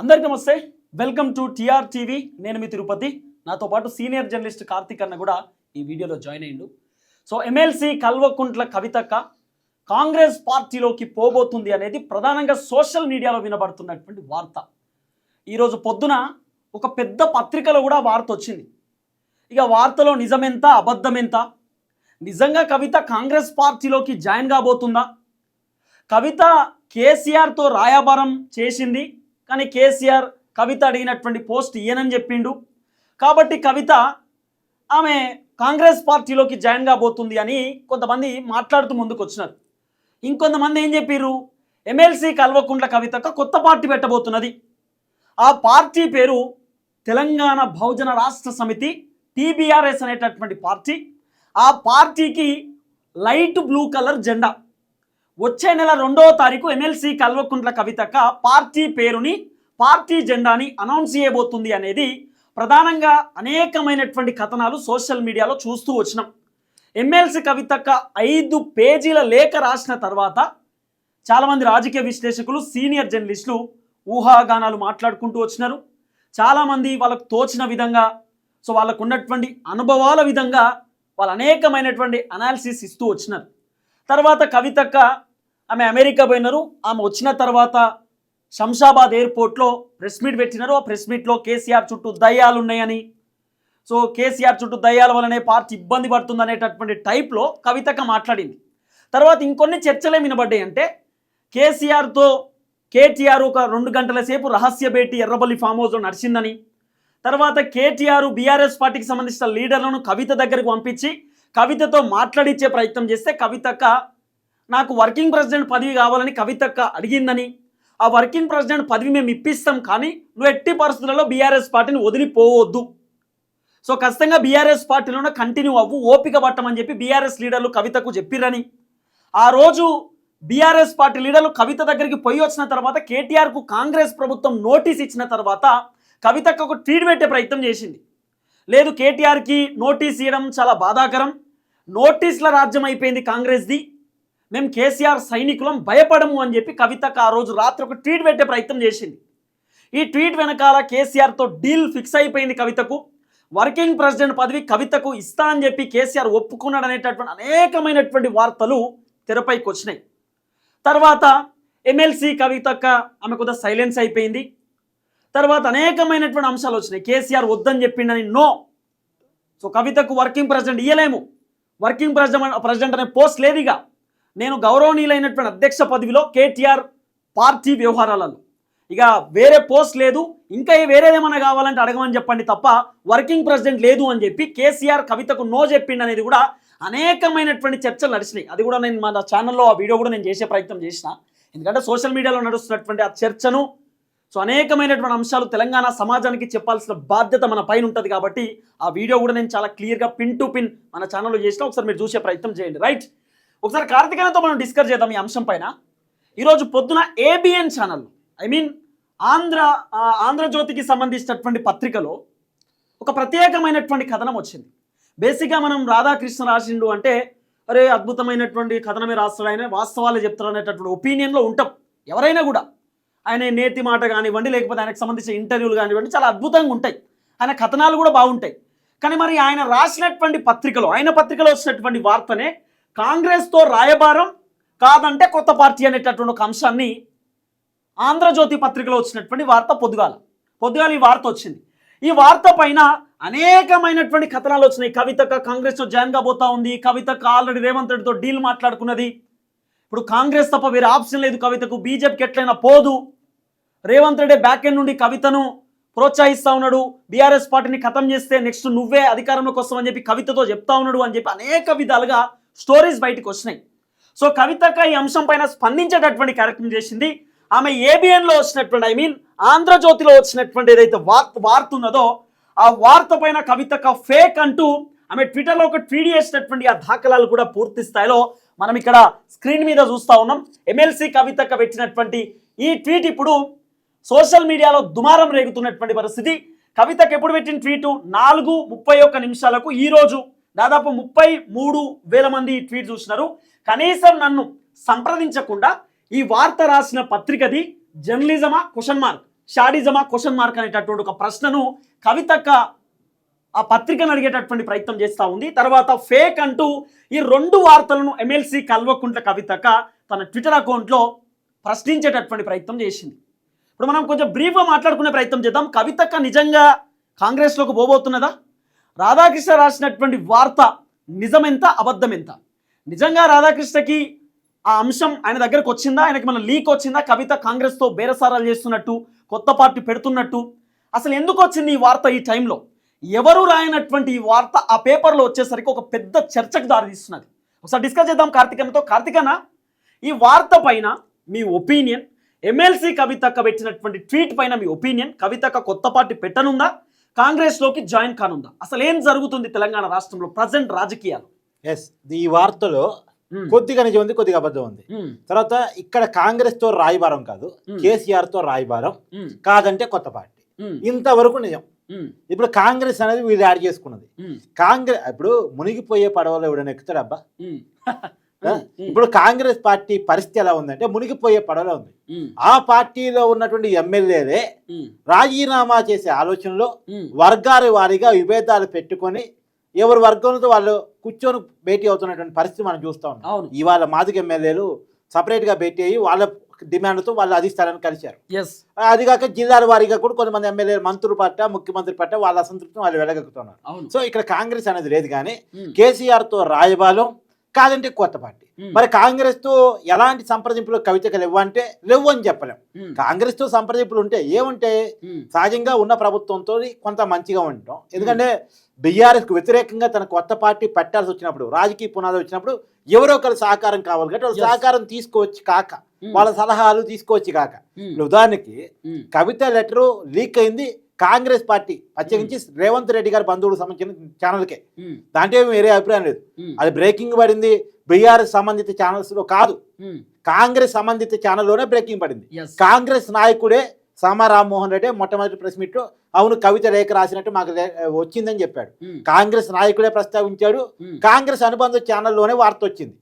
అందరికీ నమస్తే. Welcome to TR TV నేను మీ తిరుపతి. నాతో పాటు సీనియర్ జర్నలిస్ట్ కార్తిక్ అన్న కూడా ఈ వీడియోలో జాయిన్ అయ్యిండు. సో ఎమ్మెల్సీ కల్వకుంట్ల కవితక్క కాంగ్రెస్ పార్టీలోకి పోబోతుంది అనేది ప్రధానంగా సోషల్ మీడియాలో వినబడుతున్నటువంటి వార్త. ఈరోజు పొద్దున ఒక పెద్ద పత్రికలో కూడా వార్త వచ్చింది. ఇక వార్తలో నిజమెంత అబద్ధమెంత? నిజంగా కవిత కాంగ్రెస్ పార్టీలోకి జాయిన్ కాబోతుందా? కవిత కేసీఆర్తో రాయబారం చేసింది. కానీ కేసీఆర్ కవిత అడిగినటువంటి పోస్ట్ ఈయనని చెప్పిండు. కాబట్టి కవిత ఆమె కాంగ్రెస్ పార్టీలోకి జాయిన్ కాబోతుంది అని కొంతమంది మాట్లాడుతూ ముందుకు వచ్చినారు. ఇంకొంతమంది ఏం చెప్పారు ఎమ్మెల్సీ కల్వకుంట్ల కవితకు కొత్త పార్టీ పెట్టబోతున్నది. ఆ పార్టీ పేరు తెలంగాణ బహుజన రాష్ట్ర సమితి టీబీఆర్ఎస్ అనేటటువంటి పార్టీ. ఆ పార్టీకి లైట్ బ్లూ కలర్ జెండా. వచ్చే నెల రెండవ తారీఖు ఎమ్మెల్సీ కల్వకుంట్ల కవితక్క పార్టీ పేరుని పార్టీ జెండాని అనౌన్స్ చేయబోతుంది అనేది ప్రధానంగా అనేకమైనటువంటి కథనాలు సోషల్ మీడియాలో చూస్తూ వచ్చినాం. ఎమ్మెల్సీ కవితక్క ఐదు పేజీల లేఖ రాసిన తర్వాత చాలామంది రాజకీయ విశ్లేషకులు సీనియర్ జర్నలిస్టులు ఊహాగానాలు మాట్లాడుకుంటూ వచ్చినారు. చాలామంది వాళ్ళకు తోచిన విధంగా సో వాళ్ళకు ఉన్నటువంటి అనుభవాల విధంగా వాళ్ళు అనేకమైనటువంటి అనాలిసిస్ ఇస్తూ వచ్చినారు. తర్వాత కవితక్క ఆమె అమెరికా పోయినారు. ఆమె వచ్చిన తర్వాత శంషాబాద్ ఎయిర్పోర్ట్లో ప్రెస్ మీట్ పెట్టినారు. ఆ ప్రెస్ మీట్లో కేసీఆర్ చుట్టూ దయ్యాలు ఉన్నాయని. సో కేసీఆర్ చుట్టూ దయ్యాల వల్లనే పార్టీ ఇబ్బంది పడుతుంది అనేటటువంటి టైప్లో కవితక్క మాట్లాడింది. తర్వాత ఇంకొన్ని చర్చలే వినబడ్డాయి అంటే కేసీఆర్తో కేటీఆర్ ఒక రెండు గంటల సేపు రహస్య భేటీ ఎర్రబల్లి ఫామ్ హౌస్లో నడిచిందని. తర్వాత కేటీఆర్ బీఆర్ఎస్ పార్టీకి సంబంధించిన లీడర్లను కవిత దగ్గరికి పంపించి కవితతో మాట్లాడించే ప్రయత్నం చేస్తే కవితక్క నాకు వర్కింగ్ ప్రెసిడెంట్ పదవి కావాలని కవితక్క అడిగిందని. ఆ వర్కింగ్ ప్రెసిడెంట్ పదవి మేము ఇప్పిస్తాం కానీ నువ్వు ఎట్టి పరిస్థితులలో బీఆర్ఎస్ పార్టీని వదిలిపోవద్దు. సో ఖచ్చితంగా బీఆర్ఎస్ పార్టీలోనే కంటిన్యూ అవ్వు ఓపిక పట్టమని చెప్పి బీఆర్ఎస్ లీడర్లు కవితకు చెప్పిరని ఆ రోజు బీఆర్ఎస్ పార్టీ లీడర్లు కవిత దగ్గరికి పోయి వచ్చిన తర్వాత కేటీఆర్కు కాంగ్రెస్ ప్రభుత్వం నోటీస్ ఇచ్చిన తర్వాత కవితకు ఒక ట్రీట్ పెట్టే ప్రయత్నం చేసింది. లేదు కేటీఆర్కి నోటీస్ ఇవ్వడం చాలా బాధాకరం. నోటీసుల రాజ్యం అయిపోయింది కాంగ్రెస్ది. మేము కేసీఆర్ సైనికులం భయపడము అని చెప్పి కవితకు ఆ రోజు రాత్రి ఒక ట్వీట్ పెట్టే ప్రయత్నం చేసింది. ఈ ట్వీట్ వెనకాల కేసీఆర్తో డీల్ ఫిక్స్ అయిపోయింది కవితకు. వర్కింగ్ ప్రెసిడెంట్ పదవి కవితకు ఇస్తా అని చెప్పి కేసీఆర్ ఒప్పుకున్నాడు అనేటటువంటి అనేకమైనటువంటి వార్తలు తెరపైకి వచ్చినాయి. తర్వాత ఎమ్మెల్సీ కవితక్క ఆమె కొద్దిగా సైలెన్స్ అయిపోయింది. తర్వాత అనేకమైనటువంటి అంశాలు వచ్చినాయి. కేసీఆర్ వద్దని చెప్పిండని నో. సో కవితకు వర్కింగ్ ప్రెసిడెంట్ ఇయ్యలేము. వర్కింగ్ ప్రెసిడెంట్ ప్రెసిడెంట్ అనే పోస్ట్ లేదుగా నేను గౌరవనీయులైనటువంటి అధ్యక్ష పదవిలో కేటీఆర్ పార్టీ వ్యవహారాలలో. ఇక వేరే పోస్ట్ లేదు. ఇంకా ఏ వేరేదేమన్నా కావాలంటే అడగమని చెప్పండి తప్ప వర్కింగ్ ప్రెసిడెంట్ లేదు అని చెప్పి కేసీఆర్ కవితకు నో చెప్పిండి అనేది కూడా అనేకమైనటువంటి చర్చలు నడిచినాయి. అది కూడా నేను మన ఛానల్లో ఆ వీడియో కూడా నేను చేసే ప్రయత్నం చేసిన. ఎందుకంటే సోషల్ మీడియాలో నడుస్తున్నటువంటి ఆ చర్చను సో అనేకమైనటువంటి అంశాలు తెలంగాణ సమాజానికి చెప్పాల్సిన బాధ్యత మన పైన ఉంటుంది కాబట్టి ఆ వీడియో కూడా నేను చాలా క్లియర్గా పిన్ టు పిన్ మన ఛానల్లో చేసిన ఒకసారి మీరు చూసే ప్రయత్నం చేయండి. రైట్ ఒకసారి కార్తికేయనతో మనం డిస్కస్ చేద్దాం ఈ అంశం పైన. ఈరోజు పొద్దున ABN channel I mean Andhra ఆంధ్రజ్యోతికి సంబంధించినటువంటి పత్రికలో ఒక ప్రత్యేకమైనటువంటి కథనం వచ్చింది. బేసిక్గా మనం రాధాకృష్ణ రాసిండు అంటే అరే అద్భుతమైనటువంటి కథనమే రాస్తాడు ఆయన వాస్తవాలు చెప్తాడు అనేటటువంటి ఒపీనియన్లో ఉంటాం. ఎవరైనా కూడా. ఆయన నేతి మాట కానివ్వండి లేకపోతే ఆయనకు సంబంధించిన ఇంటర్వ్యూలు కానివ్వండి చాలా అద్భుతంగా ఉంటాయి. ఆయన కథనాలు కూడా బాగుంటాయి. కానీ మరి ఆయన రాసినటువంటి పత్రికలో ఆయన పత్రికలో వచ్చినటువంటి వార్తనే కాంగ్రెస్తో రాయబారం కాదంటే కొత్త పార్టీ అనేటటువంటి ఒక అంశాన్ని ఆంధ్రజ్యోతి పత్రికలో వచ్చినటువంటి వార్త పొద్దుగాల. పొద్దుగాల ఈ వార్త వచ్చింది. ఈ వార్త పైన అనేకమైనటువంటి కథనాలు వచ్చినాయి. కవితక కాంగ్రెస్లో జాయిన్ కాబోతా ఉంది. కవితక ఆల్రెడీ రేవంత్ రెడ్డితో డీల్ మాట్లాడుకున్నది. ఇప్పుడు కాంగ్రెస్ తప్ప వేరే ఆప్షన్ లేదు. కవితకు బీజేపీకి ఎట్లయినా పోదు. రేవంత్ రెడ్డి బ్యాక్ ఎండ్ నుండి కవితను ప్రోత్సహిస్తా ఉన్నాడు. బీఆర్ఎస్ పార్టీని ఖతం చేస్తే నెక్స్ట్ నువ్వే అధికారంలోకి వస్తావని చెప్పి కవితతో చెప్తా ఉన్నాడు అని చెప్పి అనేక విధాలుగా స్టోరీస్ బయటకు వచ్చినాయి. సో కవితక ఈ అంశం పైన స్పందించేటటువంటి కార్యక్రమం చేసింది. ఆమె ఏబిఎన్లో వచ్చినటువంటి ఐ మీన్ ఆంధ్రజ్యోతిలో వచ్చినటువంటి ఏదైతే వార్త వార్త ఉన్నదో ఆ వార్త పైన కవితక ఫేక్ అంటూ ఆమె ట్విట్టర్లో ఒక ట్వీట్ చేసినటువంటి ఆ దాఖలాలు కూడా పూర్తి స్థాయిలో మనం ఇక్కడ స్క్రీన్ మీద చూస్తా ఉన్నాం. ఎమ్మెల్సీ కవితక పెట్టినటువంటి ఈ ట్వీట్ ఇప్పుడు సోషల్ మీడియాలో దుమారం రేగుతున్నటువంటి పరిస్థితి. కవితకు ఎప్పుడు పెట్టిన ట్వీటు? నాలుగు ముప్పై ఒక్క నిమిషాలకు ఈరోజు దాదాపు ముప్పై మూడు వేల మంది ట్వీట్ చూసినారు. కనీసం నన్ను సంప్రదించకుండా ఈ వార్త రాసిన పత్రికది జర్నలిజమా క్వశ్చన్ మార్క్? షాడిజమా క్వశ్చన్ మార్క్ అనేటటువంటి ఒక ప్రశ్నను కవితక్క ఆ పత్రికను అడిగేటటువంటి ప్రయత్నం చేస్తూ ఉంది. తర్వాత ఫేక్ అంటూ ఈ రెండు వార్తలను ఎమ్మెల్సీ కల్వకుంట్ల కవితక్క తన ట్విట్టర్ అకౌంట్లో ప్రశ్నించేటటువంటి ప్రయత్నం చేసింది. ఇప్పుడు మనం కొంచెం బ్రీఫ్గా మాట్లాడుకునే ప్రయత్నం చేద్దాం. కవితక్క నిజంగా కాంగ్రెస్లోకి పోబోతున్నదా? రాధాకృష్ణ రాసినటువంటి వార్త నిజమెంత అబద్ధం ఎంత నిజంగా రాధాకృష్ణకి ఆ అంశం ఆయన దగ్గరకు వచ్చిందా? ఆయనకి మన లీక్ వచ్చిందా? కవిత కాంగ్రెస్తో బేరసారాలు చేస్తున్నట్టు కొత్త పార్టీ పెడుతున్నట్టు? అసలు ఎందుకు వచ్చింది ఈ వార్త ఈ టైంలో? ఎవరు రాయనటువంటి ఈ వార్త ఆ పేపర్లో వచ్చేసరికి ఒక పెద్ద చర్చకు దారితీస్తున్నది. ఒకసారి డిస్కస్ చేద్దాం కార్తికన్నతో కార్తికన్న ఈ వార్త పైన మీ ఒపీనియన్ ఎమ్మెల్సీ కవితక్క పెట్టినటువంటి ట్వీట్ పైన మీ ఒపీనియన్ కవితక్క కొత్త పార్టీ పెట్టనుందా? కాంగ్రెస్లోకి జాయిన్ కానుందా? అసలు ఏం జరుగుతుంది తెలంగాణ రాష్ట్రంలో ప్రజెంట్ రాజకీయాలు? ఎస్ ఈ వార్తలో ఉమ్, కొద్దిగా నిజం ఉంది కొద్దిగా అబద్ధం ఉంది. ఉమ్, తర్వాత ఇక్కడ కాంగ్రెస్తో రాయబారం కాదు Hmm. కేసీఆర్తో రాయబారం కాదంటే కొత్త పార్టీ. ఇంతవరకు నిజం. ఇప్పుడు కాంగ్రెస్ అనేది వీళ్ళు యాడ్ చేసుకున్నది. కాంగ్రెస్ ఇప్పుడు మునిగిపోయే పడవలో ఎవడైనా ఎక్కుతాడు అబ్బా? ఉమ్, ఆ? ఉమ్, ఇప్పుడు కాంగ్రెస్ పార్టీ పరిస్థితి ఎలా ఉందంటే మునిగిపోయే పడవలో ఉంది. ఆ పార్టీలో ఉన్నటువంటి ఎమ్మెల్యేలే రాజీనామా చేసే ఆలోచనలో వర్గాల వారీగా విభేదాలు పెట్టుకొని ఎవరి వర్గంతో వాళ్ళు కూర్చొని భేటీ అవుతున్నటువంటి పరిస్థితి మనం చూస్తా ఉన్నాం. ఇవాళ మాదిగ ఎమ్మెల్యేలు సపరేట్గా భేటీ అయ్యి వాళ్ళ డిమాండ్తో వాళ్ళు అధిష్టానాన్ని కలిశారు. అది కాక జిల్లాల వారీగా కూడా కొంతమంది ఎమ్మెల్యేలు మంత్రుల పట్ల ముఖ్యమంత్రి పట్ల వాళ్ళ అసంతృప్తిని వాళ్ళు వెళ్ళగక్కుతున్నారు అవును. సో ఇక్కడ కాంగ్రెస్ అనేది లేదు కానీ కేసీఆర్తో రాయబాలం కాదంటే కొత్త పార్టీ. మరి కాంగ్రెస్తో ఎలాంటి సంప్రదింపులు కవితకు లేవు అంటే లేవు అని చెప్పలేం. ఉమ్, కాంగ్రెస్తో సంప్రదింపులు ఉంటే ఏముంటే సహజంగా ఉన్న ప్రభుత్వంతో కొంత మంచిగా ఉంటాం. ఎందుకంటే బీఆర్ఎస్కు వ్యతిరేకంగా తన కొత్త పార్టీ పెట్టాల్సి వచ్చినప్పుడు రాజకీయ పునాది వచ్చినప్పుడు ఎవరో ఒకరు సహకారం కావాలి కాబట్టి వాళ్ళ. సహకారం తీసుకోవచ్చు కాక. వాళ్ళ సలహాలు తీసుకోవచ్చు కాక. ఉదాహరణకి కవిత లెటరు లీక్ అయింది కాంగ్రెస్ పార్టీ ప్రత్యేకించి రేవంత్ రెడ్డి గారి బంధువులకు సంబంధించిన ఛానల్కే. దాంట్లో వేరే అభిప్రాయం లేదు. అది బ్రేకింగ్ పడింది బీఆర్ఎస్ సంబంధిత ఛానల్స్లో కాదు. ఉమ్, కాంగ్రెస్ సంబంధిత ఛానల్లోనే బ్రేకింగ్ పడింది. కాంగ్రెస్ నాయకుడే సామా రామ్మోహన్ రెడ్డి మొట్టమొదటి ప్రెస్ మీట్ అవును కవిత లేఖ రాసినట్టు మాకు లే- వచ్చిందని చెప్పాడు. కాంగ్రెస్ నాయకుడే ప్రస్తావించాడు. కాంగ్రెస్ అనుబంధ ఛానల్లోనే వార్త వచ్చింది.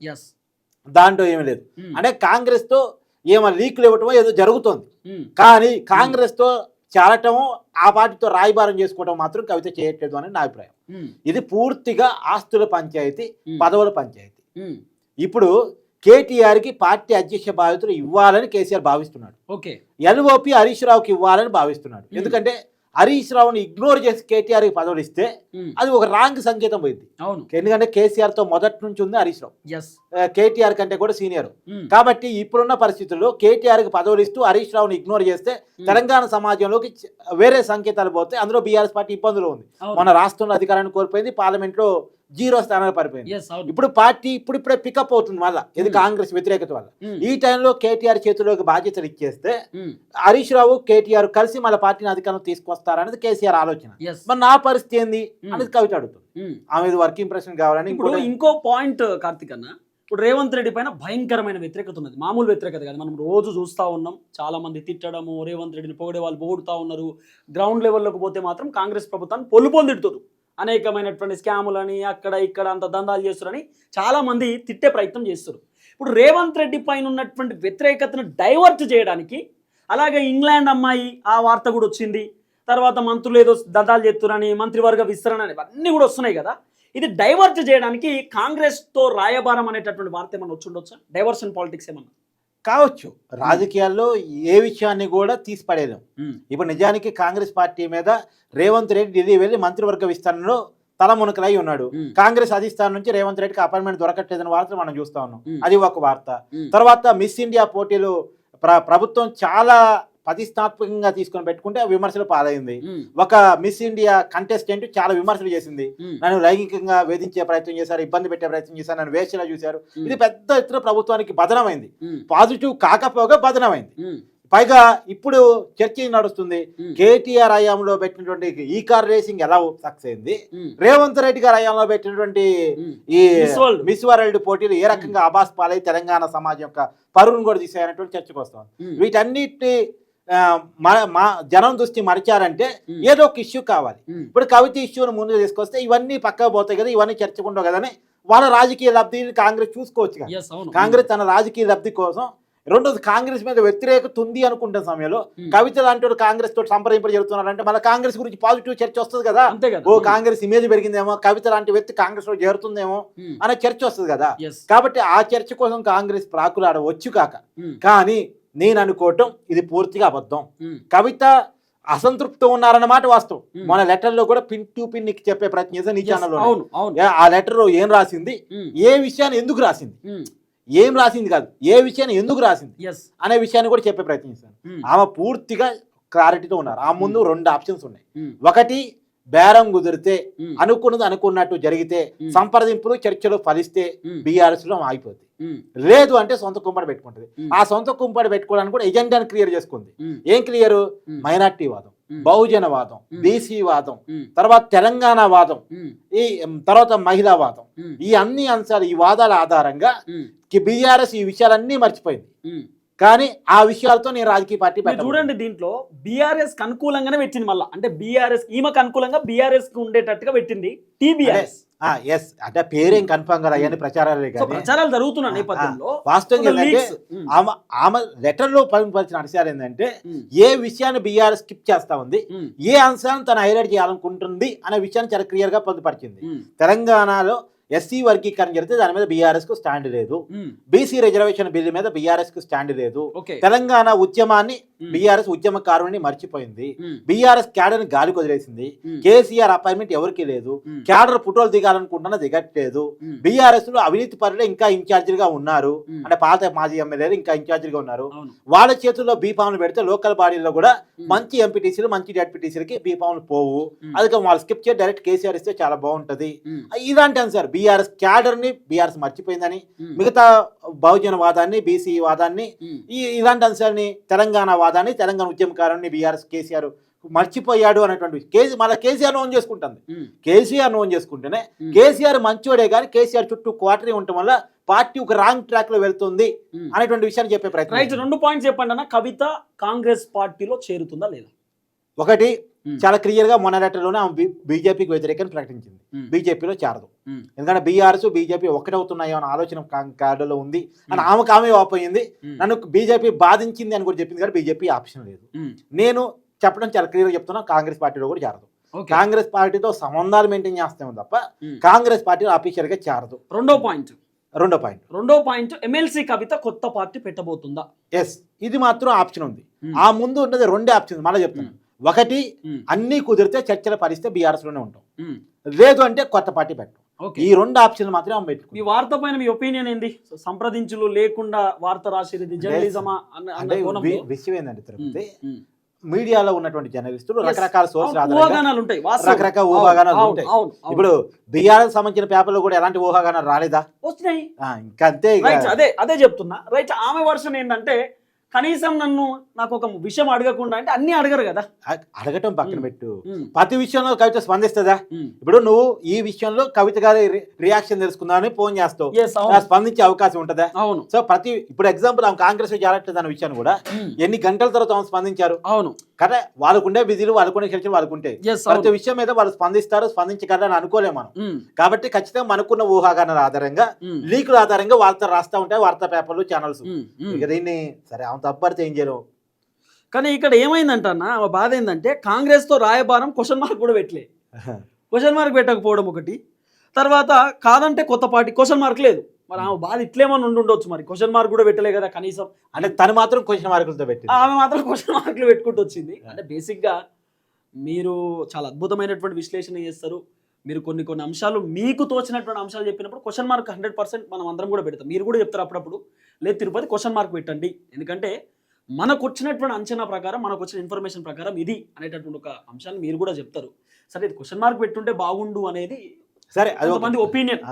దాంట్లో ఏమీ లేదు. అంటే కాంగ్రెస్తో ఏమో లీకులు ఇవ్వటమో ఏదో జరుగుతోంది. కానీ కాంగ్రెస్తో చేరటము ఆ పార్టీతో రాయబారం చేసుకోవటం మాత్రం కవిత చేయట్లేదు అని నా అభిప్రాయం. ఇది పూర్తిగా ఆస్తుల పంచాయతీ పదవుల పంచాయతీ. ఇప్పుడు కేటీఆర్కి పార్టీ అధ్యక్ష బాధ్యతలు ఇవ్వాలని కేసీఆర్ భావిస్తున్నాడు. ఓకే. ఎల్ఓపి హరీష్ రావుకి ఇవ్వాలని భావిస్తున్నాడు. ఎందుకంటే హరీష్ రావుని ఇగ్నోర్ చేసి కేటీఆర్కి పదవులు ఇస్తే అది ఒక రాంగ్ సంకేతం పోయింది. అవును. ఎందుకంటే కేసీఆర్తో మొదటి నుంచి ఉంది హరీష్ రావు. కేటీఆర్ కంటే కూడా సీనియర్. కాబట్టి ఇప్పుడున్న పరిస్థితుల్లో కేటీఆర్కి పదవులు ఇస్తూ హరీష్ రావుని ఇగ్నోర్ చేస్తే తెలంగాణ సమాజంలోకి వేరే సంకేతాలు పోతే అందులో బీఆర్ఎస్ పార్టీ ఇబ్బందులు ఉంది. మన రాష్ట్రంలో అధికారాన్ని కోల్పోయింది పార్లమెంట్లో జీరో స్థానాలు పడిపోయింది ఇప్పుడు పార్టీ ఇప్పుడు ఇప్పుడే పికప్ అవుతుంది మళ్ళా. ఇది Hmm. కాంగ్రెస్ వ్యతిరేకత వల్ల. ఉమ్, ఈ టైంలో కేటీఆర్ చేతిలోకి బాధ్యతలు ఇచ్చేస్తే ఉమ్, హరీష్ రావు కేటీఆర్ కలిసి మళ్ళీ పార్టీని అధికారం తీసుకొస్తారనేది కేసీఆర్ ఆలోచన. మరి నా పరిస్థితి ఏంది Hmm. అనేది కవిత అడుగుతుంది. ఆమె వర్క్ ఇంప్రెషన్ కావాలని ఇప్పుడు ఇంకో పాయింట్ కార్తిక్ అన్న. ఇప్పుడు రేవంత్ రెడ్డి పైన భయంకరమైన వ్యతిరేకత ఉన్నది. మామూలు వ్యతిరేకత కాదు. మనం రోజు చూస్తూ ఉన్నాం. చాలా మంది తిట్టడము రేవంత్ రెడ్డిని పొగిడే వాళ్ళు పొగుడుతూ ఉన్నారు. గ్రౌండ్ లెవెల్లోకి పోతే మాత్రం కాంగ్రెస్ ప్రభుత్వాన్ని పొల్లు పొందిడుతుంది. అనేకమైనటువంటి స్కాములని అక్కడ ఇక్కడ అంత దందాలు చేస్తారని చాలామంది తిట్టే ప్రయత్నం చేస్తారు. ఇప్పుడు రేవంత్ రెడ్డి పైన ఉన్నటువంటి వ్యతిరేకతను డైవర్ట్ చేయడానికి అలాగే ఇంగ్లాండ్ అమ్మాయి ఆ వార్త కూడా వచ్చింది. తర్వాత మంత్రులు ఏదో దందాలు చేస్తున్నారని మంత్రివర్గ విస్తరణ ఇవన్నీ కూడా వస్తున్నాయి కదా. ఇది డైవర్ట్ చేయడానికి కాంగ్రెస్తో రాయబారం అనేటటువంటి వార్త ఏమన్నా వచ్చి ఉండొచ్చా డైవర్షన్ పాలిటిక్స్ ఏమన్నా? కావచ్చు. రాజకీయాల్లో ఏ విషయాన్ని కూడా తీసి పడేయలేం ఇప్పుడు నిజానికి కాంగ్రెస్ పార్టీ మీద రేవంత్ రెడ్డి ఢిల్లీ వెళ్ళి మంత్రివర్గ విస్తరణలో తలమునకలై ఉన్నాడు. ఉమ్. కాంగ్రెస్ అధిష్టానం నుంచి రేవంత్ రెడ్డికి అపాయింట్మెంట్ దొరకట్లేదని వార్తలు మనం చూస్తా ఉన్నాం. అది ఒక వార్త. తర్వాత మిస్ ఇండియా పోటీలు ప్ర ప్రభుత్వం చాలా ప్రతిష్టాత్మకంగా తీసుకొని పెట్టుకుంటే విమర్శలు పాలైంది. ఒక మిస్ ఇండియా కంటెస్టెంట్ చాలా విమర్శలు చేసింది. నన్ను లైంగికంగా వేధించే ప్రయత్నం చేశారు ఇబ్బంది పెట్టే ప్రయత్నం చేశారు నన్ను వేసేలా చూశారు. ఇది పెద్ద ఎత్తున ప్రభుత్వానికి బదనమైంది. పాజిటివ్ కాకపోగా బదనమైంది. పైగా ఇప్పుడు చర్చ నడుస్తుంది. కేటీఆర్ హయాంలో పెట్టినటువంటి ఈ కార్ రేసింగ్ ఎలా సక్సెస్ అయింది? రేవంత్ రెడ్డి గారి హయాంలో పెట్టినటువంటి ఈ. Miss World. పోటీలు ఏ రకంగా అబాస్ పాలై తెలంగాణ సమాజం యొక్క పరువును కూడా తీసేయనటువంటి చర్చకు వస్తాం. ఆ, మ- మా జనం దృష్టి మరిచారంటే ఏదో ఒక ఇష్యూ కావాలి. ఇప్పుడు కవిత ఇష్యూను ముందుకు తీసుకొస్తే ఇవన్నీ పక్కకు పోతాయి కదా ఇవన్నీ చర్చకుంటావు కదా అని వాళ్ళ రాజకీయ లబ్ధిని కాంగ్రెస్ చూసుకోవచ్చు కదా. కాంగ్రెస్ తన రాజకీయ లబ్ధి కోసం రెండోది కాంగ్రెస్ మీద వ్యతిరేకత ఉంది అనుకుంటున్న సమయంలో. కవిత లాంటి కాంగ్రెస్ తోటి సంప్రదింపులు జరుగుతున్నారంటే మళ్ళీ కాంగ్రెస్ గురించి పాజిటివ్ చర్చ వస్తుంది కదా. ఓ కాంగ్రెస్ ఇమేజ్ పెరిగిందేమో కవిత లాంటి వ్యక్తి కాంగ్రెస్లో చేరుతుందేమో అనే చర్చ వస్తుంది కదా. కాబట్టి ఆ చర్చ కోసం కాంగ్రెస్ ప్రాకులాడ వచ్చు కాక కానీ నేను అనుకోవటం ఇది పూర్తిగా అబద్ధం. కవిత అసంతృప్తి ఉన్నారన్నమాట వాస్తవం. మన లెటర్లో కూడా పిన్ టు పిన్ నీకు చెప్పే ప్రయత్నం చేశాను నీ ఛానల్లో అవును అవును. ఆ లెటర్ ఏం రాసింది? ఏ విషయాన్ని ఎందుకు రాసింది? ఏం రాసింది కాదు ఏ విషయాన్ని ఎందుకు రాసింది? అనే విషయాన్ని కూడా చెప్పే ప్రయత్నం చేశాను. ఆమె పూర్తిగా క్లారిటీతో ఉన్నారు. ఆ ముందు రెండు ఆప్షన్స్ ఉన్నాయి. ఒకటి బేరం కుదిరితే అనుకున్నది అనుకున్నట్టు జరిగితే. సంప్రదింపులు చర్చలు ఫలిస్తే బీఆర్ఎస్లో ఆగిపోద్ది ఉమ్, లేదు అంటే సొంత కుంపడి పెట్టుకుంటది. ఆ సొంత కుంపడి పెట్టుకోవడానికి కూడా ఎజెండాను క్లియర్ చేసుకుంది. ఏం క్లియర్. మైనార్టీ వాదం బహుజన వాదం. బీసీ వాదం తర్వాత తెలంగాణ వాదం ఈ తర్వాత మహిళా వాదం ఈ అన్ని అంశాలు ఈ వాదాల ఆధారంగా బీఆర్ఎస్ ఈ విషయాలన్నీ మర్చిపోయింది. కానీ ఆ విషయాలతో నేను రాజకీయ పార్టీ. చూడండి దీంట్లో బీఆర్ఎస్కి అనుకూలంగానే పెట్టింది మళ్ళీ. అంటే బీఆర్ఎస్ ఈమెకు అనుకూలంగా బీఆర్ఎస్కి ఉండేటట్టుగా పెట్టింది టీబీఆర్ఎస్ ఆ ఎస్ అంటే పేరేం కన్ఫర్మ్ కదా అవన్నీ ప్రచారాలే ప్రచారాలు జరుగుతున్న నేపథ్యంలో. వాస్తవంగా ఆమె ఆమె లెటర్లో పంపించిన అంశాలు ఏంటంటే ఏ విషయాన్ని బీఆర్ఎస్ స్కిప్ చేస్తా ఉంది ఏ అంశాన్ని తను హైలైట్ చేయాలనుకుంటుంది అనే విషయాన్ని చాలా క్లియర్గా పొందుపరిచింది. తెలంగాణలో ఎస్సీ వర్గీకరణ జరిగితే దాని మీద బీఆర్ఎస్కు స్టాండ్ లేదు. బీసీ రిజర్వేషన్ బిల్లు మీద బీఆర్ఎస్కు స్టాండ్ లేదు. తెలంగాణ ఉద్యమాన్ని బీఆర్ఎస్ ఉద్యమకారుని మర్చిపోయింది. బీఆర్ఎస్ క్యాడర్ గాలి వదిలేసింది. ఉమ్, కేసీఆర్ అపాయింట్మెంట్ ఎవరికి లేదు. క్యాడర్ ఫోటోలు దిగాలనుకుంటున్నా దిగట్లేదు. బీఆర్ఎస్లో అవినీతి పరులే ఇంకా ఇన్ఛార్జిగా ఉన్నారు. అంటే పాత మాజీ ఎమ్మెల్యేలు ఇంకా ఇన్ఛార్జిగా ఉన్నారు. వాళ్ళ చేతుల్లో బీఫామ్లు పెడితే లోకల్ బాడీలో కూడా మంచి ఎంపీటీసీలు మంచి డెప్యూటీసీలకి బీఫామ్లు పోవు. అందుకే వాళ్ళు స్కిప్ చేసి డైరెక్ట్ కేసీఆర్ ఇస్తే చాలా బాగుంటది. ఇలాంటి సార్ బీఆర్ఎస్ క్యాడర్ని బీఆర్ఎస్ మర్చిపోయిందని మిగతా బహుజన వాదాన్ని బీసీ వాదాన్ని ఈ ఇలాంటి అంశాలని తెలంగాణ వాదాన్ని తెలంగాణ ఉద్యమకారుని బీఆర్ఎస్ కేసీఆర్ మర్చిపోయాడు అనేటువంటి కేసీ మళ్ళీ కేసీఆర్ ఓన్ చేసుకుంటుంది కేసీఆర్ ఓన్ చేసుకుంటేనే కేసీఆర్ మంచోడే కానీ కేసీఆర్ చుట్టూ క్వార్టరీ ఉండటం వల్ల పార్టీ ఒక రాంగ్ ట్రాక్లో వెళ్తుంది. అనేటువంటి విషయాన్ని చెప్పే ప్రయత్నం రైట్. రెండు పాయింట్స్ చెప్పండి అన్న కవిత కాంగ్రెస్ పార్టీలో చేరుతుందా లేదా ఒకటి చాలా క్లియర్గా మొన్న లెటర్లోనే ఆమె బీజేపీకి వ్యతిరేకని ప్రకటించింది. బీజేపీలో చేరదు. ఎందుకంటే బీఆర్ఎస్ బీజేపీ ఒకటవుతున్నాయో అన్న ఆలోచన కార్డులో ఉంది. అని. ఆమెకు ఆమె వాపోయింది. ఉమ్, నన్ను బీజేపీ బాధించింది అని కూడా చెప్పింది కానీ బీజేపీ ఆప్షన్ లేదు. నేను చెప్పడం చాలా క్లియర్గా చెప్తున్నా కాంగ్రెస్ పార్టీలో కూడా చేరదు. కాంగ్రెస్ పార్టీతో సంబంధాలు మెయింటైన్ చేస్తాము తప్ప. కాంగ్రెస్ పార్టీలో అఫీషియల్గా చేరదు. రెండో పాయింట్. రెండో పాయింట్. రెండో పాయింట్ ఎమ్మెల్సీ కవిత కొత్త పార్టీ పెట్టబోతుందా? ఎస్ ఇది మాత్రం ఆప్షన్ ఉంది. ఆ ముందు ఉన్నది రెండే ఆప్షన్ మళ్ళీ చెప్తాను ఒకటి అన్ని కుదిరితే చర్చల పరిస్తే బీఆర్ఎస్లోనే ఉంటాం లేదు అంటే కొత్త పార్టీ పెట్టం. ఈ రెండు ఆప్షన్లు మాత్రం ఆమె పెట్టుకుంది వార్త పైన మీ ఒపీనియన్ ఏంది? సంప్రదించులు లేకుండా వార్త రాసేది జర్నలిజమా విషయం ఏంటంటే తిరుపతి మీడియాలో ఉన్నటువంటి జర్నలిస్టులు. రకరకాల సోర్స్. రకరకాల ఊహాగానాలు ఉంటాయి. ఇప్పుడు బీఆర్ఎస్ సంబంధించిన పేపర్లో కూడా ఎలాంటి ఊహాగానాలు రాలేదా? ఆ, ఇంకా. అంతే అదే అదే చెప్తున్నా. రైట్ ఆమె వర్షన్ ఏంటంటే కనీసం నన్ను నాకు ఒక విషయం అడగకుండా అంటే అన్ని అడగరు కదా. అడగటం పక్కన. పెట్టు. ప్రతి విషయంలో కవిత స్పందిస్తుందా. ఇప్పుడు నువ్వు ఈ విషయంలో కవిత గారి రియాక్షన్ తెలుసుకుందామని ఫోన్ చేస్తావు. స్పందించే అవకాశం ఉంటుందా? అవును. సో ప్రతి ఇప్పుడు ఎగ్జాంపుల్ ఆమె కాంగ్రెస్ చేరట్లేదు అన్న విషయాన్ని కూడా ఎన్ని గంటల తర్వాత ఆమె స్పందించారు? అవును. కదా వాళ్ళకుండే బిజీలు వాళ్ళకుండే చర్చలు వాళ్ళకుంటాయి ఎస్ ప్రతి విషయం మీద వాళ్ళు స్పందిస్తారు స్పందించగలరని అనుకోలేము మనం. కాబట్టి ఖచ్చితంగా మనకున్న ఊహాగానాల ఆధారంగా లీకుల ఆధారంగా వార్త రాస్తా ఉంటాయి వార్తా పేపర్లు ఛానల్స్ ఇక దీన్ని సరే తప్పడితే ఏం చేయరు కానీ ఇక్కడ ఏమైందంట అన్న ఆమె బాధ ఏంటంటే కాంగ్రెస్తో రాయబారం క్వశ్చన్ మార్క్ కూడా పెట్టలే. క్వశ్చన్ మార్క్ పెట్టకపోవడం ఒకటి. తర్వాత కాదంటే కొత్త పార్టీ క్వశ్చన్ మార్క్ లేదు. మరి ఆమె బాధ ఇట్లేమని ఉండి ఉండొచ్చు మరి? క్వశ్చన్ మార్క్ కూడా పెట్టలే కదా కనీసం. అంటే తను మాత్రం క్వశ్చన్ మార్కులతో పెట్టింది. ఆమె మాత్రం క్వశ్చన్ మార్కులు పెట్టుకుంటూ వచ్చింది. అంటే బేసిక్గా మీరు చాలా అద్భుతమైనటువంటి విశ్లేషణ చేస్తారు. మీరు కొన్ని కొన్ని అంశాలు మీకు తోచినటువంటి అంశాలు చెప్పినప్పుడు క్వశ్చన్ మార్క్ హండ్రెడ్ పర్సెంట్ మనం అందరం కూడా పెడతాం. మీరు కూడా చెప్తారు అప్పుడప్పుడు. లేదు తిరుపతి క్వశ్చన్ మార్క్ పెట్టండి. ఎందుకంటే మనకు వచ్చినటువంటి అంచనా ప్రకారం మనకు వచ్చిన ఇన్ఫర్మేషన్ ప్రకారం ఇది అనేటటువంటి ఒక అంశాన్ని మీరు కూడా చెప్తారు. సరే ఇది క్వశ్చన్ మార్క్ పెట్టుంటే బాగుండు అనేది సరే కొంతమంది ఒపీనియన్.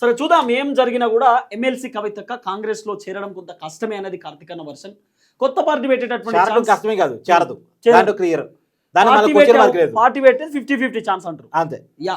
సరే చూద్దాం ఏం జరిగినా కూడా ఎమ్మెల్సీ కవితక్క కాంగ్రెస్లో చేరడం కొంత కష్టమే అనేది కార్తికన్న వర్షన్. కొత్త పార్టీ పెట్టేటటువంటి కష్టమే కాదు చేరదు. క్లియర్ పార్టీ పెట్టేది ఫిఫ్టీ ఫిఫ్టీ ఛాన్స్ అంటారు. అంతే. యా.